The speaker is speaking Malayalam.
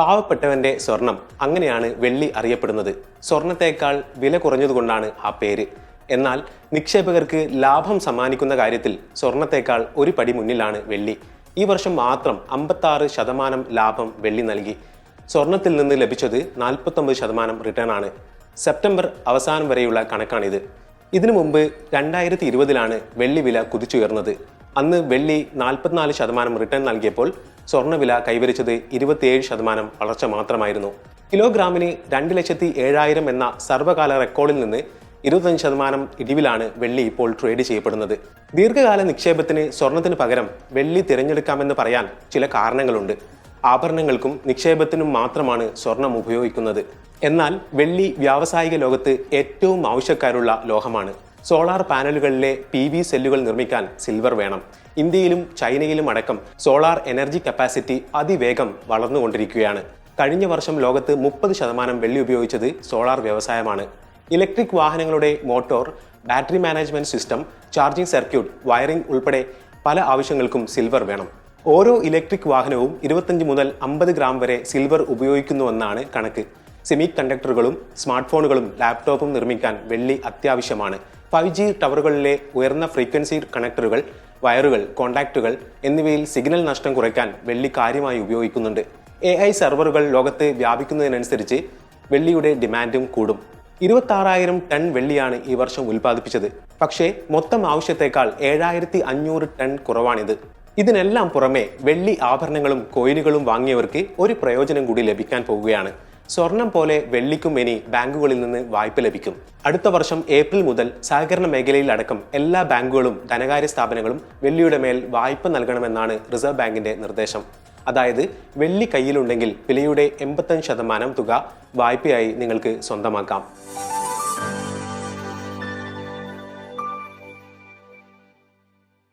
പാവപ്പെട്ടവന്റെ സ്വർണം അങ്ങനെയാണ് വെള്ളി അറിയപ്പെടുന്നത്. സ്വർണത്തേക്കാൾ വില കുറഞ്ഞതുകൊണ്ടാണ് ആ പേര്. എന്നാൽ നിക്ഷേപകർക്ക് ലാഭം സമ്മാനിക്കുന്ന കാര്യത്തിൽ സ്വർണത്തേക്കാൾ ഒരു പടി മുന്നിലാണ് വെള്ളി. ഈ വർഷം മാത്രം അമ്പത്താറ് ശതമാനം ലാഭം വെള്ളി നൽകി. സ്വർണത്തിൽ നിന്ന് ലഭിച്ചത് നാൽപ്പത്തൊമ്പത് ശതമാനം റിട്ടേൺ ആണ്. സെപ്റ്റംബർ അവസാനം വരെയുള്ള കണക്കാണിത്. ഇതിനു മുമ്പ് രണ്ടായിരത്തി ഇരുപതിലാണ് വെള്ളി വില കുതിച്ചുയർന്നത്. അന്ന് വെള്ളി നാൽപ്പത്തിനാല് ശതമാനം റിട്ടേൺ നൽകിയപ്പോൾ സ്വർണവില കൈവരിച്ചത് ഇരുപത്തിയേഴ് ശതമാനം വളർച്ച മാത്രമായിരുന്നു. കിലോഗ്രാമിന് രണ്ട് ലക്ഷത്തി ഏഴായിരം എന്ന സർവകാല റെക്കോർഡിൽ നിന്ന് ഇരുപത്തഞ്ച് ശതമാനം ഇടിവിലാണ് വെള്ളി ഇപ്പോൾ ട്രേഡ് ചെയ്യപ്പെടുന്നത്. ദീർഘകാല നിക്ഷേപത്തിന് സ്വർണത്തിന് പകരം വെള്ളി തിരഞ്ഞെടുക്കാമെന്ന് പറയാൻ ചില കാരണങ്ങളുണ്ട്. ആഭരണങ്ങൾക്കും നിക്ഷേപത്തിനും മാത്രമാണ് സ്വർണം ഉപയോഗിക്കുന്നത്. എന്നാൽ വെള്ളി വ്യാവസായിക ലോകത്ത് ഏറ്റവും ആവശ്യക്കാരുള്ള ലോഹമാണ്. സോളാർ പാനലുകളിലെ പി വി സെല്ലുകൾ നിർമ്മിക്കാൻ സിൽവർ വേണം. ഇന്ത്യയിലും ചൈനയിലും അടക്കം സോളാർ എനർജി കപ്പാസിറ്റി അതിവേഗം വളർന്നുകൊണ്ടിരിക്കുകയാണ്. കഴിഞ്ഞ വർഷം ലോകത്ത് മുപ്പത് ശതമാനം വെള്ളി ഉപയോഗിച്ചത് സോളാർ വ്യവസായമാണ്. ഇലക്ട്രിക് വാഹനങ്ങളുടെ motor battery management system charging circuit wiring ഉൾപ്പെടെ പല ആവശ്യങ്ങൾക്കും സിൽവർ വേണം. ഓരോ ഇലക്ട്രിക് വാഹനവും ഇരുപത്തഞ്ച് മുതൽ അമ്പത് ഗ്രാം വരെ സിൽവർ ഉപയോഗിക്കുന്നുവെന്നാണ് കണക്ക്. സെമി കണ്ടക്ടറുകളും സ്മാർട്ട് ഫോണുകളും ലാപ്ടോപ്പും നിർമ്മിക്കാൻ വെള്ളി അത്യാവശ്യമാണ്. ഫൈവ് ജി ടവറുകളിലെ ഉയർന്ന ഫ്രീക്വൻസി കണക്ടറുകൾ വയറുകൾ കോണ്ടാക്റ്റുകൾ എന്നിവയിൽ സിഗ്നൽ നഷ്ടം കുറയ്ക്കാൻ വെള്ളി കാര്യമായി ഉപയോഗിക്കുന്നുണ്ട്. എ ഐ സെർവറുകൾ ലോകത്ത് വ്യാപിക്കുന്നതിനനുസരിച്ച് വെള്ളിയുടെ ഡിമാൻഡും കൂടും. ഇരുപത്താറായിരം ടൺ വെള്ളിയാണ് ഈ വർഷം ഉൽപ്പാദിപ്പിച്ചത്. പക്ഷേ മൊത്തം ആവശ്യത്തേക്കാൾ ഏഴായിരത്തി അഞ്ഞൂറ് ടൺ കുറവാണിത്. ഇതിനെല്ലാം പുറമെ വെള്ളി ആഭരണങ്ങളും കോയിനുകളും വാങ്ങിയവർക്ക് ഒരു പ്രയോജനം കൂടി ലഭിക്കാൻ പോകുകയാണ് സ്വർണം പോലെ വെള്ളിക്കും ഇനി ബാങ്കുകളിൽ നിന്ന് വായ്പ ലഭിക്കും. അടുത്ത വർഷം ഏപ്രിൽ മുതൽ സഹകരണ മേഖലയിൽ അടക്കം എല്ലാ ബാങ്കുകളും ധനകാര്യ സ്ഥാപനങ്ങളും വെള്ളിയുടെ മേൽ വായ്പ നൽകണമെന്നാണ് റിസർവ് ബാങ്കിന്റെ നിർദ്ദേശം. അതായത് വെള്ളി കയ്യിലുണ്ടെങ്കിൽ വിലയുടെ എൺപത്തഞ്ച് ശതമാനം തുക വായ്പയായി നിങ്ങൾക്ക് സ്വന്തമാക്കാം.